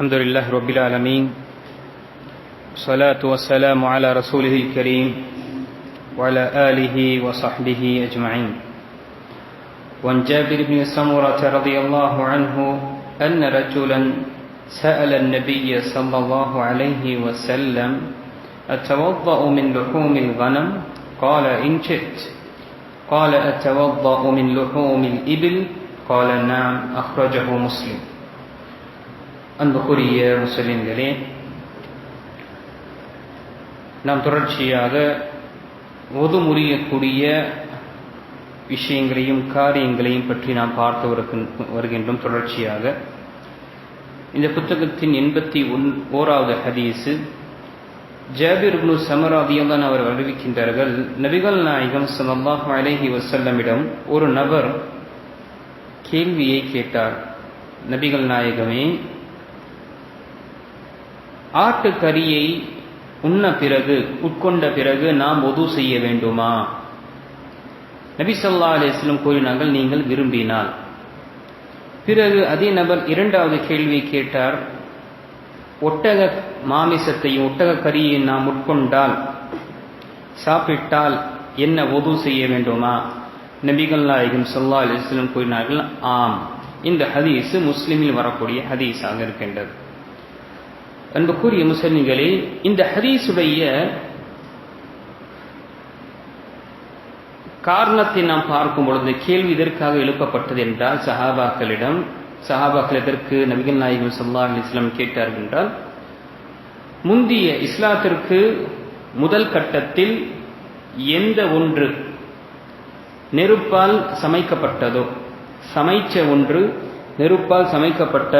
الحمد لله رب العالمين. والصلاة والسلام على رسوله الكريم وعلى آله وصحبه أجمعين. وعن جابر بن سمرة رضي الله عنه أن رجلا سأل النبي صلى الله عليه وسلم أتوضأ من لحوم الغنم؟ قال إن شئت. قال أتوضأ من لحوم الإبل؟ قال نعم أخرجه مسلم. அன்புக்குரிய முஸ்லிம்களே நாம் தொடர்ச்சியாக ஒது முறியக்கூடிய விஷயங்களையும் காரியங்களையும் பற்றி நாம் பார்த்து வருகின்றோம் தொடர்ச்சியாக. இந்த புத்தகத்தின் எண்பத்தி ஒன் ஓராவது ஹதீஸு ஜாபிர் இப்னு சமராதியம்தான் அவர் அறிவிக்கின்றார்கள் நபிகள் நாயகம் சல்லாஹ் அலஹி வசல்லமிடம் ஒரு நபர் கேள்வியை கேட்டார். நபிகள் நாயகமே ஆட்டுக்கறியை உண்ண பிறகு உட்கொண்ட பிறகு நாம் ஒது செய்ய வேண்டுமா? நபி சொல்லா அலிஸ்லம் கூறினார்கள் நீங்கள் விரும்பினால். பிறகு அதே நபர் இரண்டாவது கேள்வி கேட்டார் ஒட்டக மாமிசத்தையும் ஒட்டக கறியை நாம் உட்கொண்டால் சாப்பிட்டால் என்ன ஒது செய்ய வேண்டுமா? நபிகள் நாயகம் சொல்லா அலிஸ்லம் கூறினார்கள் ஆம். இந்த ஹதீஸு முஸ்லிமில் வரக்கூடிய ஹதீஸாக இருக்கின்றது. அன்புக்குரிய முஸ்லிம்களே இந்த ஹதீஸுடைய காரணத்தை நாம் பார்க்கும் பொழுது கேள்வி இதற்காக எழுப்பப்பட்டது என்றால் சஹாபாக்களிடம் சஹாபாக்கள் எதற்கு நபிகள் நாயகம் சல்லா அலிஸ்லாம் கேட்டார்கள் என்றால் முந்திய இஸ்லாத்திற்கு முதல் கட்டத்தில் எந்த ஒன்று நெருப்பால் சமைக்கப்பட்டதோ சமைச்ச ஒன்று நெருப்பால் சமைக்கப்பட்ட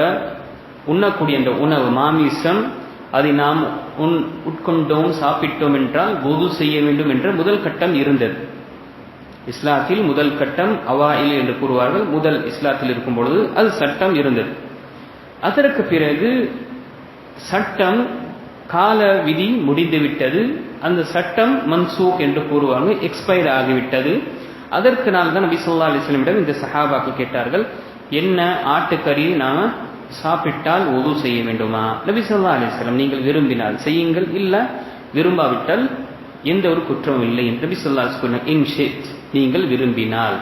உண்ணக்கூடிய அந்த உணவு மாமிசம் அதை நாம் உன் உட்கொண்டோம் சாப்பிட்டோம் என்றால் பொது செய்ய வேண்டும் என்ற முதல் கட்டம் இருந்தது. இஸ்லாத்தில் முதல் கட்டம் அவாயில் என்று கூறுவார்கள். முதல் இஸ்லாத்தில் இருக்கும் பொழுது அது சட்டம் இருந்தது. அதற்கு பிறகு சட்டம் கால விதி முடிந்துவிட்டது அந்த சட்டம் மன்சூக் என்று கூறுவாங்க எக்ஸ்பயர் ஆகிவிட்டது. அதற்கு நாள் தான் நபி சொல்லா அலிஸ்லமிடம் இந்த சஹாபாக்கள் கேட்டார்கள் என்ன ஆட்டுக்கறி நாம் சாப்பிட்டால் உது செய்ய வேண்டுமா? நபி சொல்லா அலிஸ்லாம் நீங்கள் விரும்பினால் செய்யுங்கள் இல்லை விரும்பாவிட்டால் எந்த ஒரு குற்றமும் இல்லை என்று நபி சொல்லா இன்ஷித் நீங்கள் விரும்பினால்.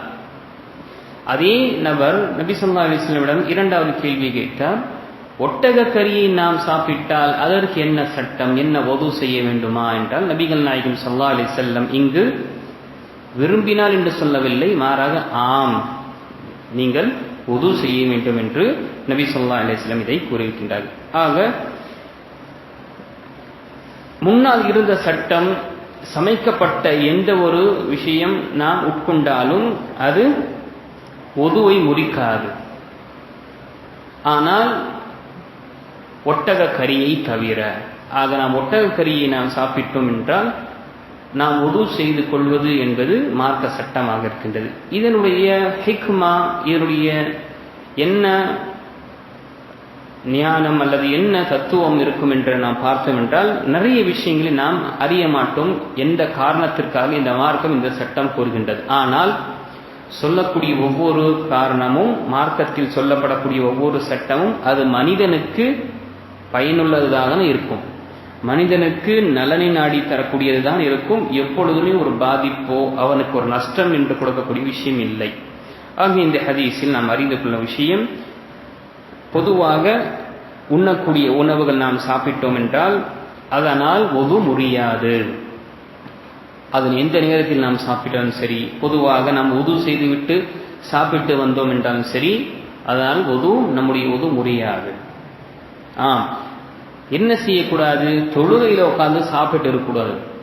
அதே நபர் நபி சொல்லா அலிஸ்லமிடம் இரண்டாவது கேள்வி கேட்டார். ஒட்டக நாம் சாப்பிட்டால் அதற்கு என்ன சட்டம் என்ன ஒது செய்ய வேண்டுமா என்றால் நபிகள் நாயகம் சொல்லா அலி செல்லம் இங்கு விரும்பினால் என்று சொல்லவில்லை மாறாக ஆம் நீங்கள் உது செய்ய வேண்டும் என்று நபி சொல்லா அலிஸ்லாம் இதை கூறியிருக்கின்றார்கள் ஆக முன்னால் இருந்த சட்டம் சமைக்கப்பட்ட எந்த ஒரு விஷயம் நாம் உட்கொண்டாலும் அது ஒதுவை முறிக்காது. ஆனால் ஒட்டக கறியை தவிர ஆக நாம் ஒட்டக கறியை நாம் சாப்பிட்டோம் என்றால் நாம் உது செய்து கொள்வது என்பது மார்க்க சட்டமாக இருக்கின்றது. இதனுடைய ஹிக்மா இதனுடைய என்ன ஞானம் அல்லது என்ன தத்துவம் இருக்கும் என்று நாம் பார்த்தோம் என்றால் நிறைய விஷயங்களை நாம் அறிய மாட்டோம். எந்த காரணத்திற்காக இந்த மார்க்கம் இந்த சட்டம் கூறுகின்றது. ஆனால் சொல்லக்கூடிய ஒவ்வொரு காரணமும் மார்க்கத்தில் சொல்லப்படக்கூடிய ஒவ்வொரு சட்டமும் அது மனிதனுக்கு பயனுள்ளதாக இருக்கும். மனிதனுக்கு நலனை நாடி தரக்கூடியது தான் இருக்கும். எப்பொழுதுமே ஒரு பாதிப்போ அவனுக்கு ஒரு நஷ்டம் என்று கொடுக்கக்கூடிய விஷயம் இல்லை. ஆக இந்த ஹதீஸில் நாம் அறிந்து கொள்ளும் விஷயம் பொதுவாக உண்ணக்கூடிய உணவுகள் நாம் சாப்பிட்டோம் என்றால் அதனால் ஒது முடியாது அதன் எந்த நேரத்தில் நாம் சாப்பிட்டாலும் சரி பொதுவாக நாம் உது செய்துவிட்டு சாப்பிட்டு வந்தோம் என்றாலும் சரி அதனால் ஒதுவும் நம்முடைய ஒது முடியாது ஆம். என்ன செய்யக்கூடாது? தொழுகையில் உட்காந்து சாப்பிட்டு இருக்கக்கூடாது.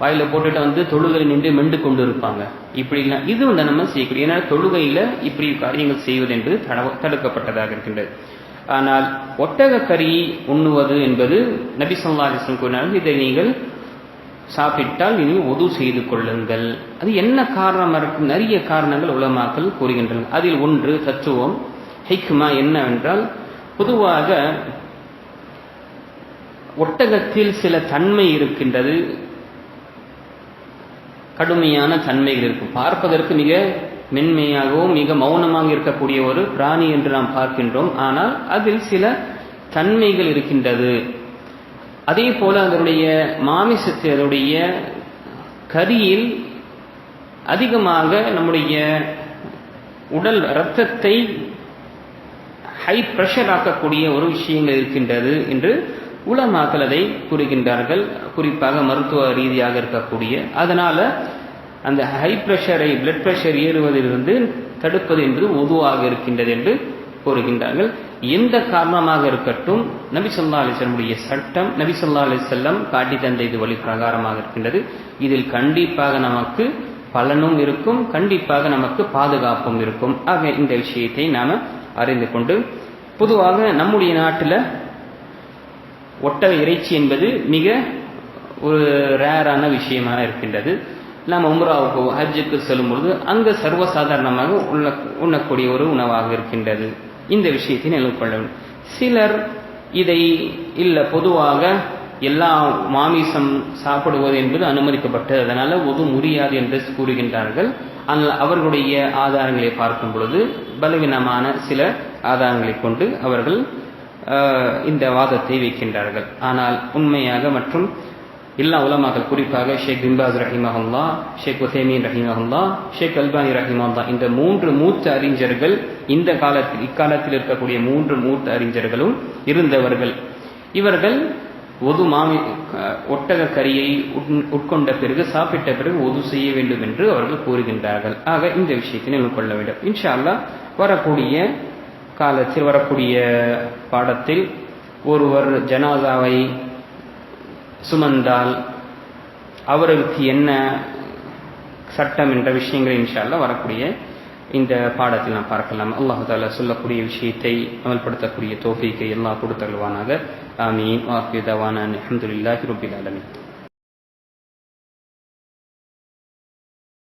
வாயில போட்டுட்டு வந்து தொழுகையில் நின்று மெண்டு கொண்டு இருப்பாங்க இப்படிலாம் இது வந்து நம்ம செய்யக்கூடிய ஏன்னா தொழுகையில இப்படி காரியங்கள் செய்வது என்று தடுக்கப்பட்டதாக இருக்கின்றது. ஆனால் ஒட்டக கறி உண்ணுவது என்பது நபி சொல்லா அலிஸ்லம் இதை நீங்கள் சாப்பிட்டால் இனி உதவு செய்து கொள்ளுங்கள். அது என்ன காரணம் இருக்கும்? நிறைய காரணங்கள் உலமாக்கள் கூறுகின்றன அதில் ஒன்று தத்துவம். ஹைக்குமா என்னவென்றால் பொதுவாக ஒட்டகத்தில் சில தன்மை இருக்கின்றது. கடுமையான தன்மைகள் இருக்கும் பார்ப்பதற்கு மிக மென்மையாகவும் மிக மௌனமாக இருக்கக்கூடிய ஒரு பிராணி என்று நாம் பார்க்கின்றோம். ஆனால் அதில் சில தன்மைகள் இருக்கின்றது. அதே போல அதனுடைய மாமிசத்தை அதனுடைய கரியில் அதிகமாக நம்முடைய உடல் இரத்தத்தை ஹை ப்ரெஷர் ஆக்கக்கூடிய ஒரு விஷயங்கள் இருக்கின்றது என்று உலமாக்கள் அதை கூறுகின்றார்கள். குறிப்பாக மருத்துவ ரீதியாக இருக்கக்கூடிய. அதனால அந்த ஹை ப்ரெஷரை பிளட் ப்ரெஷர் ஏறுவதிலிருந்து தடுப்பது என்று உதுவாக இருக்கின்றது என்று கூறுகின்றார்கள். எந்த காரணமாக இருக்கட்டும் நபி சொல்லா அலிசல்லமுடைய சட்டம் நபி சொல்லா அலிசல்லம் காட்டி தந்த இது வழி பிரகாரமாக இருக்கின்றது. இதில் கண்டிப்பாக நமக்கு பலனும் இருக்கும் கண்டிப்பாக நமக்கு பாதுகாப்பும் இருக்கும். ஆக இந்த விஷயத்தை நாம அறிந்து கொண்டு பொதுவாக நம்முடைய நாட்டில் ஒட்டக இறைச்சி என்பது மிக ஒரு ரேரான விஷயமாக இருக்கின்றது. நாம் உம்ராவுக்கோ ஹஜ்ஜுக்கு செல்லும் பொழுது அங்கு சர்வசாதாரணமாக உள்ள உண்ணக்கூடிய ஒரு உணவாக இருக்கின்றது. இந்த விஷயத்தை நினைவு கொள்ள வேண்டும் சிலர் இதை இல்லை பொதுவாக எல்லா மாமிசம் சாப்பிடுவது என்பது அனுமதிக்கப்பட்டது. அதனால் ஒது முடியாது என்று கூறுகின்றார்கள். ஆனால் அவர்களுடைய ஆதாரங்களை பார்க்கும் பொழுது பலவீனமான சில ஆதாரங்களை கொண்டு அவர்கள் இந்த வாதத்தை வைக்கின்றார்கள். ஆனால் உண்மையாக மற்றும் எல்லா உலமாக்கள் குறிப்பாக ஷேக் பின்பாஸ் ரஹிமஹல்லா ஷேக் உசேமீன் ரஹிமஹல்லா ஷேக் அல்பானி ரஹிமல்லா இந்த மூன்று மூத்த அறிஞர்கள் இந்த காலத்தில் இக்காலத்தில் இருக்கக்கூடிய மூன்று மூத்த அறிஞர்களும் இருந்தவர்கள். இவர்கள் ஒது மாமி ஒட்டக கரியை உட்கொண்ட பிறகு சாப்பிட்ட பிறகு ஒது செய்ய வேண்டும் என்று அவர்கள் கூறுகின்றார்கள். ஆக இந்த விஷயத்தை நினைவு கொள்ள வேண்டும். இன்ஷா அல்லா வரக்கூடிய காலத்தில் வரக்கூடிய பாடத்தில் ஒருவர் ஜனாதாவை சுமந்தால் அவர்களுக்கு என்ன சட்டம் என்ற விஷயங்களை இன்ஷால்லா வரக்கூடிய இந்த பாடத்தில் நாம் பார்க்கலாம். அல்லாஹு தாலா சொல்லக்கூடிய விஷயத்தை அமல்படுத்தக்கூடிய தோஃபிக்கை எல்லாம் கொடுத்தல்வானாக ஆமீன். வாக்கியதவான அஹமதுல்லாஹி ரபில் ஆலமின்.